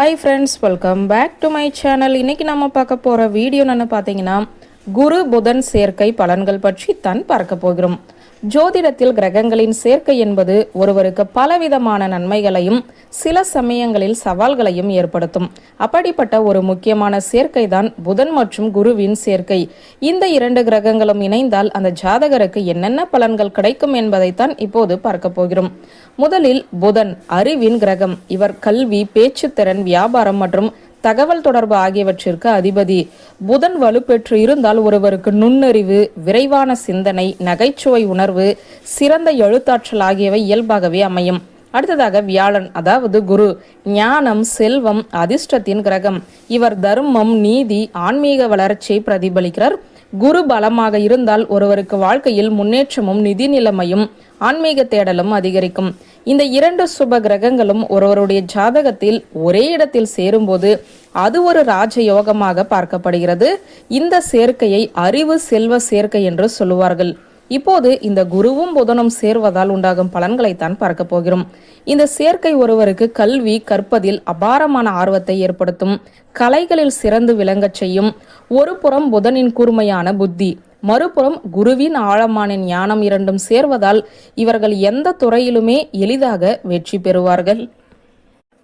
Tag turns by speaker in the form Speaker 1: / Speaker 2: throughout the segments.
Speaker 1: Hi friends welcome back to my channel இன்னைக்கு நம்ம பார்க்க போகிற வீடியோ என்னென்னு பார்த்தீங்கன்னா குரு புதன் சேர்க்கை பலன்கள் பற்றி தான் பார்க்க போகிறோம். ஜோதிடத்தில் கிரகங்களின் சேர்க்கை என்பது ஒருவருக்கு பலவிதமான நன்மைகளையும் சில சமயங்களில் சவால்களையும் ஏற்படுத்தும். அப்படிப்பட்ட ஒரு முக்கியமான சேர்க்கை தான் புதன் மற்றும் குருவின் சேர்க்கை. இந்த இரண்டு கிரகங்களும் இணைந்தால் அந்த ஜாதகருக்கு என்னென்ன பலன்கள் கிடைக்கும் என்பதைத்தான் இப்போது பார்க்க போகிறோம். முதலில் புதன் அறிவின் கிரகம். இவர் கல்வி பேச்சுத்திறன் வியாபாரம் மற்றும் தகவல் தொடர்பு ஆகியவற்றிற்கு அதிபதி புதன் வலுப்பெற்று இருந்தால் ஒருவருக்கு நுண்ணறிவு விரைவான சிந்தனை நகைச்சுவை உணர்வு சிறந்த எழுத்தாற்றல் ஆகியவை இயல்பாகவே அமையும். அடுத்ததாக வியாழன் அதாவது குரு. ஞானம் செல்வம் அதிர்ஷ்டத்தின் கிரகம். இவர் தர்மம் நீதி ஆன்மீக வளர்ச்சியை பிரதிபலிக்கிறார். குரு பலமாக இருந்தால் ஒருவருக்கு வாழ்க்கையில் முன்னேற்றமும் நிதி நிலைமையும் ஆன்மீக தேடலும் அதிகரிக்கும். இந்த இரண்டு சுப கிரகங்களும் ஒருவருடைய ஜாதகத்தில் ஒரே இடத்தில் சேரும்போது அது ஒரு ராஜயோகமாக பார்க்கப்படுகிறது. இந்த சேர்க்கையை அறிவு செல்வ சேர்க்கை என்று சொல்லுவார்கள். இப்போது இந்த குருவும் புதனும் சேர்வதால் உண்டாகும் பலன்களைத்தான் பார்க்க போகிறோம். இந்த சேர்க்கை ஒருவருக்கு கல்வி கற்பதில் அபாரமான ஆர்வத்தை ஏற்படுத்தும். கலைகளில் சிறந்து விளங்கச் செய்யும். ஒரு புறம் புதனின் கூர்மையான புத்தி மறுபுறம் குருவின் ஆழமான ஞானம் இரண்டும் சேர்வதால் இவர்கள் எந்த துறையிலுமே எளிதாக வெற்றி பெறுவார்கள்.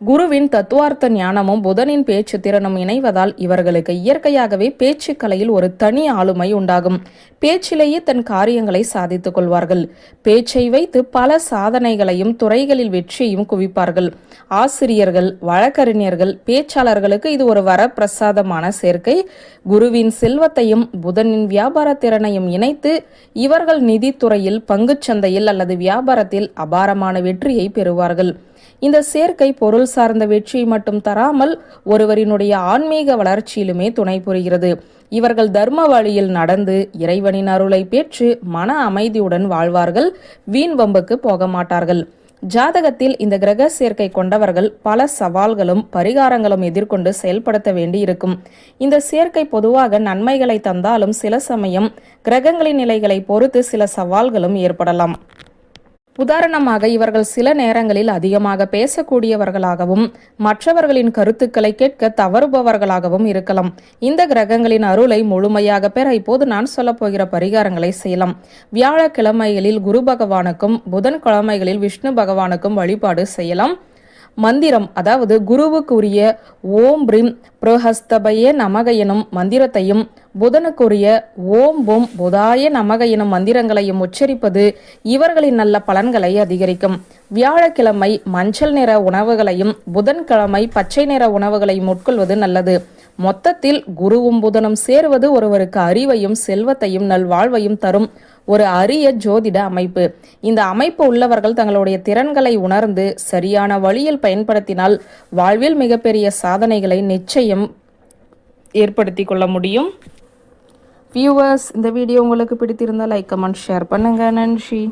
Speaker 1: குருவின் தத்துவார்த்த ஞானமும் புதனின் பேச்சு திறனும் இணைவதால் இவர்களுக்கு இயற்கையாகவே பேச்சு கலையில் ஒரு தனி ஆளுமை உண்டாகும். பேச்சிலேயே தன் காரியங்களை சாதித்துக் கொள்வார்கள். பேச்சை வைத்து பல சாதனைகளையும் துறைகளில் வெற்றியையும் குவிப்பார்கள். ஆசிரியர்கள் வழக்கறிஞர்கள் பேச்சாளர்களுக்கு இது ஒரு வரப்பிரசாதமான சேர்க்கை. குருவின் செல்வத்தையும் புதனின் வியாபார திறனையும் இணைத்து இவர்கள் நிதித்துறையில் பங்குச்சந்தையில் அல்லது வியாபாரத்தில் அபாரமான வெற்றியை பெறுவார்கள். இந்த சேர்க்கை பொருள் சார்ந்த வெற்றியை மட்டும் தராமல் ஒருவரினுடைய ஆன்மீக வளர்ச்சியிலுமே துணை புரிகிறது. இவர்கள் தர்ம வழியில் நடந்து இறைவனின் அருளை பெற்று மன அமைதியுடன் வாழ்வார்கள். வீண் வம்புக்கு போக மாட்டார்கள். ஜாதகத்தில் இந்த கிரக சேர்க்கை கொண்டவர்கள் பல சவால்களும் பரிகாரங்களும் எதிர்கொண்டு செயல்படுத்த வேண்டி இருக்கும் இந்த சேர்க்கை பொதுவாக நன்மைகளை தந்தாலும் சில சமயம் கிரகங்களின் நிலைகளை பொறுத்து சில சவால்களும் ஏற்படலாம். உதாரணமாக இவர்கள் சில நேரங்களில் அதிகமாக பேசக்கூடியவர்களாகவும் மற்றவர்களின் கருத்துக்களை கேட்க தவறுபவர்களாகவும் இருக்கலாம். இந்த கிரகங்களின் அருளை முழுமையாக பெற இப்போது நான் சொல்லப்போகிற பரிகாரங்களை செய்யலாம். வியாழக்கிழமைகளில் குரு பகவானுக்கும் புதன்கிழமைகளில் விஷ்ணு பகவானுக்கும் வழிபாடு செய்யலாம். மந்திரம் அதாவது குருவுக்குரிய ஓம் பிரிம் பிரஹஸ்தபய நமக எனும் மந்திரத்தையும் புதனுக்குரிய ஓம் பொம் புதாய நமக எனும் மந்திரங்களையும் உச்சரிப்பது இவர்களின் நல்ல பலன்களை அதிகரிக்கும். வியாழக்கிழமை மஞ்சள் நிற உணவுகளையும் புதன்கிழமை பச்சை நிற உணவுகளையும் உட்கொள்வது நல்லது. மொத்தத்தில் குருவும் புதனும் சேருவது ஒருவருக்கு அறிவையும் செல்வத்தையும் நல்வாழ்வையும் தரும் ஒரு அரிய ஜோதிட அமைப்பு. இந்த அமைப்பு உள்ளவர்கள் தங்களுடைய திறன்களை உணர்ந்து சரியான வழியில் பயன்படுத்தினால் வாழ்வில் மிகப்பெரிய சாதனைகளை நிச்சயம் ஏற்படுத்தி கொள்ள முடியும். வியூவர்ஸ் இந்த வீடியோ உங்களுக்கு பிடித்திருந்தால் லைக் கமெண்ட் ஷேர் பண்ணுங்கள் நன்றி.